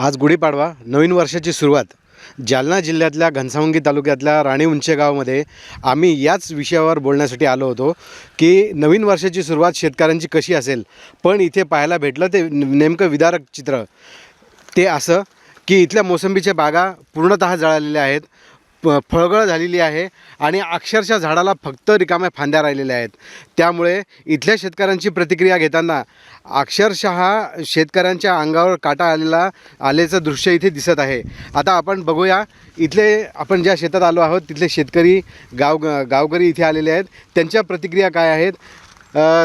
आज गुढीपाडवा नवीन वर्षाची सुरुवात. जालना जिल्ह्यातल्या घनसावंगी तालुक्यातल्या राणी उंचेगावमध्ये आम्ही याच विषयावर बोलण्यासाठी आलो होतो की नवीन वर्षाची सुरुवात शेतकऱ्यांची कशी असेल? पण इथे पाहायला भेटलं ते नेमकं विदारक चित्र. ते असं की इथल्या मोसंबीच्या बागा पूर्णतः जळालेल्या आहेत. प फळगळ झालेली आहे आणि अक्षरशः झाडाला फक्त रिकाम्या फांद्या राहिलेल्या आहेत. त्यामुळे इथल्या शेतकऱ्यांची प्रतिक्रिया घेताना अक्षरशः शेतकऱ्यांच्या अंगावर काटा आलेला आल्याचं दृश्य इथे दिसत आहे. आता आपण बघूया इथले आपण ज्या शेतात आलो आहोत तिथले शेतकरी गाव गावकरी इथे आलेले आहेत. त्यांच्या प्रतिक्रिया काय आहेत?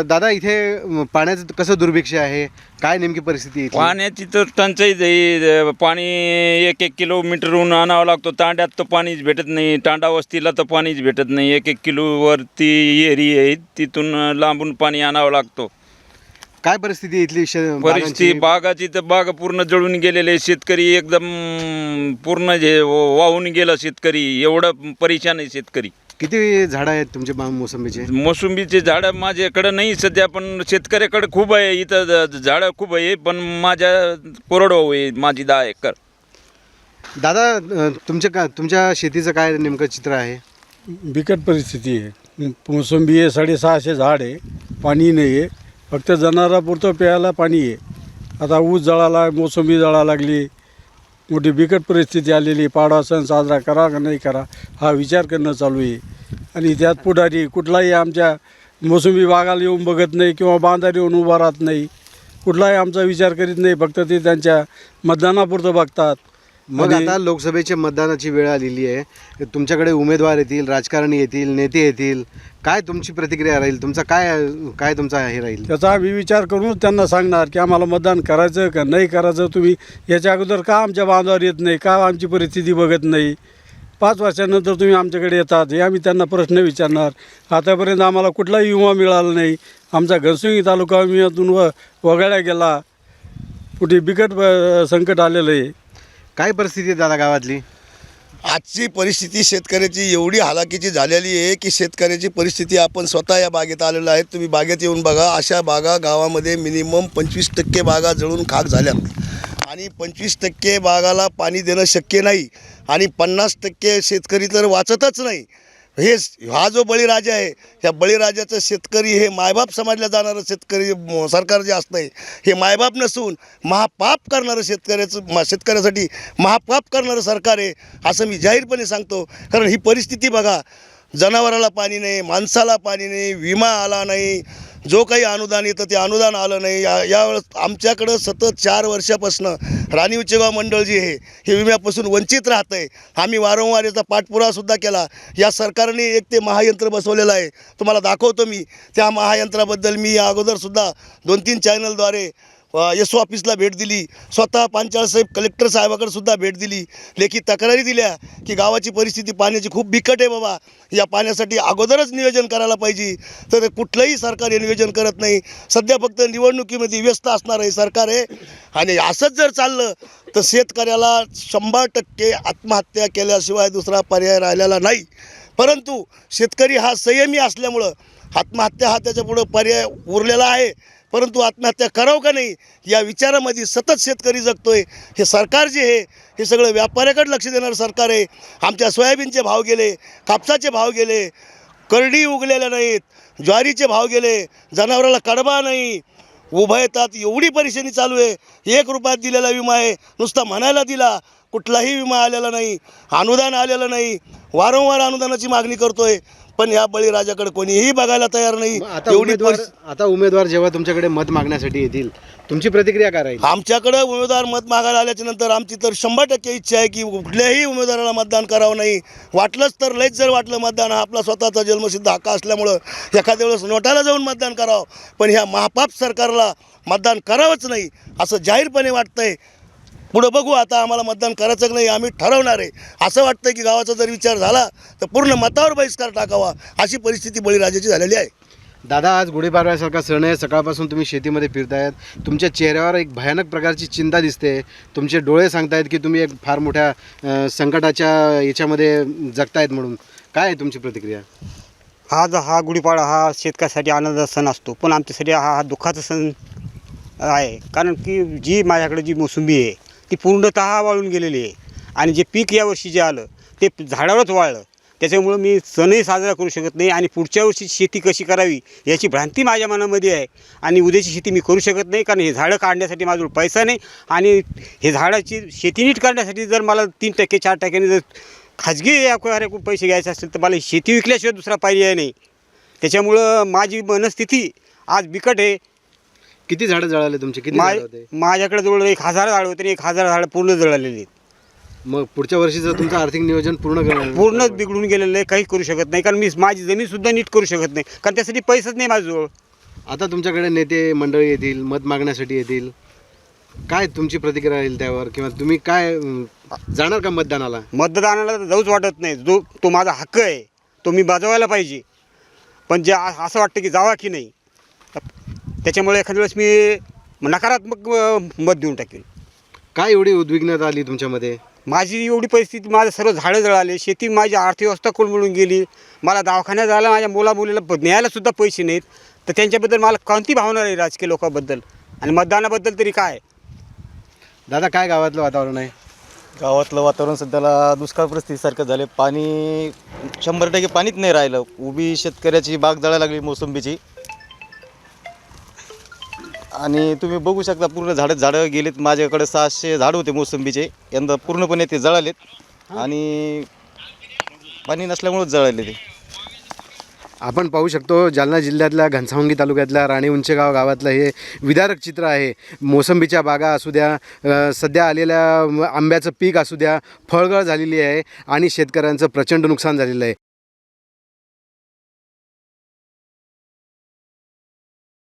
दादा इथे पाण्याचं कसं दुर्भिक्ष आहे? काय नेमकी परिस्थिती आहे इथली? पाण्याची तर टंचाईच आहे. पाणी एक एक किलोमीटरहून आणावं लागतो. तांड्यात तर पाणीच भेटत नाही. तांडा वस्तीला तर पाणीच भेटत नाही. एक एक किलोवरती एरी आहे. तिथून लांबून पाणी आणावं लागतो. काय परिस्थिती आहे इथली शे- परिस्थिती बागांची? बागाची तर बाग पूर्ण जळून गेलेले शेतकरी एकदम पूर्ण जे वाहून गेलं शेतकरी. एवढं परेशान आहे शेतकरी. किती झाडं आहेत तुमचे बा- मोसंबीचे? मोसंबीचे झाडं माझ्याकडं नाही सध्या पण शेतकऱ्याकडे खूप आहे. इथं ज- झाडं खूप आहे पण माझ्या कोरडवाहू आहे माझी दहा एकर. दादा अ, तुमच्या का तुमच्या शेतीचं काय नेमकं चित्र आहे? बिकट परिस्थिती आहे. मोसंबी आहे साडेसहाशे झाड आहे पाणी नाही आहे. फक्त जनावरापुरतं प्यायला पाणी आहे. आता ऊस जळाला मोसंबी जळा लागली मोठी बिकट परिस्थिती आलेली पाडवा सण साजरा करा का नाही करा हा विचार करणं चालू आहे. आणि त्यात पुढारी कुठलाही आमच्या मोसंबी बागाला येऊन बघत नाही किंवा बांधारी येऊन उभा राहत नाही कुठलाही आमचा विचार करीत नाही फक्त ते त्यांच्या मतदानापुरतं बघतात. मग आता लोकसभेच्या मतदानाची वेळ आलेली आहे. तुमच्याकडे उमेदवार येतील राजकारणी येतील नेते येतील. काय तुमची प्रतिक्रिया राहील? तुमचा काय काय तुमचा हे राहील? त्याचा आम्ही विचार करूनच त्यांना सांगणार की आम्हाला मतदान करायचं का नाही करायचं? तुम्ही याच्या अगोदर का आमच्या बांधावर येत नाही? का आमची परिस्थिती बघत नाही? पाच वर्षानंतर तुम्ही आमच्याकडे येतात. हे आम्ही त्यांना प्रश्न विचारणार. आतापर्यंत आम्हाला कुठलाही विमा मिळाला नाही. आमचा घनसुंगी तालुका विम्यातून व वगळला गेला. कुठे बिकट संकट आलेलं आहे. काय परिस्थिती आहे दादा गावातली? आजची परिस्थिती शेतकऱ्याची एवढी हालाकीची झालेली आहे की शेतकऱ्याची परिस्थिती आपण स्वतः या बागेत आलेलो आहे तुम्ही बागेत येऊन बघा अशा बागा गावामध्ये मिनिमम पंचवीस टक्के बागा जळून खाक झाल्या. आणि पंचवीस टक्के बागाला पाणी देणं शक्य नाही आणि पन्नास टक्के शेतकरी तर वाचतच नाही. हे हा जो बळीराजा आहे ह्या बळीराजाचं शेतकरी हे मायबाप समजल्या जाणारं शेतकरी सरकार जे असतं आहे हे मायबाप नसून महापाप करणारं शेतकऱ्याचं मा शेतकऱ्यासाठी महापाप करणारं सरकार आहे असं मी जाहीरपणे सांगतो. कारण ही परिस्थिती बघा जनावराला पाणी नाही माणसाला पाणी नाही विमा आला नाही जो काही अनुदान येतं ते अनुदान आलं नाही. या यावेळेस आमच्याकडं सतत चार वर्षापासनं राणी उच्चगाव मंडळ जी आहे हे विम्यापासून वंचित राहतं आहे आम्ही वारंवार याचा पाठपुरावासुद्धा केला. या सरकारने एक ते महायंत्र बसवलेलं आहे. तुम्हाला दाखवतो मी. त्या महायंत्राबद्दल मी या अगोदरसुद्धा दोन तीन चॅनलद्वारे एस ओ ऑफिसला भेट दिली. स्वतः पांचाळसाहेब कलेक्टर साहेबाकडे सुद्धा भेट दिली. लेखी तक्रारी दिल्या की गावाची परिस्थिती पाण्याची खूप बिकट आहे बाबा. या पाण्यासाठी अगोदरच नियोजन करायला पाहिजे. तर कुठलंही सरकार हे नियोजन करत नाही. सध्या फक्त निवडणुकीमध्ये व्यस्त असणार आहे सरकार आहे. आणि असंच जर चाललं तर शेतकऱ्याला शंभर टक्के आत्महत्या केल्याशिवाय दुसरा पर्याय राहिलेला नाही. परंतु शेतकरी हा संयमी असल्यामुळं आत्महत्या हा त्याच्यापुढं पर्याय उरलेला आहे. परंतु आत्महत्या करावं का नाही या विचारामध्ये सतत शेतकरी जगतोय. हे सरकार जे आहे हे सगळं व्यापाऱ्याकडे लक्ष देणारं सरकार आहे. आमच्या सोयाबीनचे भाव गेले कापसाचे भाव गेले करडी उगलेल्या नाहीत ज्वारीचे भाव गेले जनावराला कडबा नाही. उभा येतात एवढी परेशानी चालू आहे. एक रुपयात दिलेला विमा आहे नुसता म्हणायला दिला कुठलाही विमा आलेला नाही अनुदान आलेलं नाही. वारंवार अनुदानाची मागणी करतोय. पण ह्या बळीराजाकडे कोणीही बघायला तयार नाही. आता एवढी उमेदवार आता उमेदवार जेव्हा तुमच्याकडे मत मागण्यासाठी येतील तुमची प्रतिक्रिया काय राहील? आमच्याकडं उमेदवार मत मागायला आल्याच्यानंतर आमची तर शंभर टक्के इच्छा आहे की कुठल्याही उमेदवाराला मतदान करावं नाही. वाटलंच तर लयच जर वाटलं मतदान हा आपला स्वतःचा जन्मसिद्ध हक्क असल्यामुळं एखाद्या वेळेस नोटाला जाऊन मतदान करावं. पण ह्या महापाप सरकारला मतदान करावंच नाही असं जाहीरपणे वाटतंय. पुढं बघू. आता आम्हाला मतदान करायचं की नाही आम्ही ठरवणार आहे. असं वाटतं की गावाचा जर विचार झाला तर पूर्ण मतावर बहिष्कार टाकावा. अशी परिस्थिती बळीराजाची झालेली आहे. दादा आज गुढीपाडव्यासारखा सण आहे. सकाळपासून तुम्ही शेतीमध्ये फिरतायत. तुमच्या चेहऱ्यावर एक भयानक प्रकारची चिंता दिसते. तुमचे डोळे सांगतायत की तुम्ही एक फार मोठ्या संकटाच्या याच्यामध्ये जगतायत म्हणून. काय आहे तुमची प्रतिक्रिया? आज हा गुढीपाडा हा शेतकऱ्यासाठी आनंदाचा सण असतो. पण आमच्यासाठी हा हा दुःखाचा सण आहे. कारण की जी माझ्याकडे जी मोसंबी आहे ती पूर्णतः वाळून गेलेली आहे. आणि जे पीक यावर्षी जे आलं ते झाडावरच वाळलं. त्याच्यामुळं मी सणही साजरा करू शकत नाही आणि पुढच्या वर्षी शेती कशी करावी याची भ्रांती माझ्या मनामध्ये आहे. आणि उद्याची शेती मी करू शकत नाही कारण हे झाडं काढण्यासाठी माझ्याजवळ पैसा नाही. आणि हे झाडाची शेती नीट करण्यासाठी जर मला तीन टक्के चार टक्क्याने जर खाजगी व्यापाऱ्याकडून पैसे घ्यायचे असतील तर मला शेती विकल्याशिवाय दुसरा पर्याय नाही. त्याच्यामुळं माझी मनस्थिती आज बिकट आहे. किती झाडं जळाले तुमचे? किती मा झाडं होते? माझ्याकडे जवळ एक हजार झाडं होते आणि एक हजार झाडं पूर्ण जळालेली आहेत. मग पुढच्या वर्षीचं तुमचं आर्थिक नियोजन पूर्ण करणार पूर्ण बिघडून गेलेलं आहे काही करू शकत नाही. कारण मी माझी जमीनसुद्धा नीट करू शकत नाही. कारण त्यासाठी पैसाच नाही माझ्याजवळ. आता तुमच्याकडे नेते मंडळी येतील मत मागण्यासाठी येतील. काय तुमची प्रतिक्रिया राहील त्यावर? किंवा तुम्ही काय अं, जाणार का मतदानाला? मतदानाला तर जाऊच वाटत नाही. जो तो माझा हक्क आहे. तो मी बजावायला पाहिजे. पण जे आ- असं वाटतं की जावा की नाही त्याच्यामुळे एखाद्या वेळेस मी नकारात्मक मत देऊन टाकेल. काय एवढी उद्विग्नता आली तुमच्यामध्ये? माझी एवढी परिस्थिती माझं सर्व झाडं जळाले शेती माझी अर्थव्यवस्था कोलमडून गेली. मला दवाखान्यात जायला माझ्या मुला मुलीला प- न्यायला सुद्धा पैसे नाहीत. तर त्यांच्याबद्दल मला कोणती भावना आहे राजकीय लोकांबद्दल? आणि मतदानाबद्दल तरी काय? दादा काय गावातलं वातावरण आहे? गावातलं वातावरण सध्याला दुष्काळ परिस्थितीसारखं झाले पाणी शंभर टक्के पाणीच नाही राहिलं. उभी शेतकऱ्याची बाग जळायला लागली मोसंबीची. आणि तुम्ही बघू शकता पूर्ण झाडं झाडं गेलेत. माझ्याकडे सहाशे झाड होते मोसंबीचे. यंदा पूर्णपणे ते जळालेत. आणि पाणी नसल्यामुळेच जळाले ते. आपण पाहू शकतो जालना जिल्ह्यातल्या घनसावंगी तालुक्यातल्या राणी उंचेगाव गावातलं हे विदारक चित्र आहे. मोसंबीच्या बागा असू द्या सध्या आलेल्या आंब्याचं पीक असू द्या फळगळ झालेली आहे आणि शेतकऱ्यांचं प्रचंड नुकसान झालेलं आहे.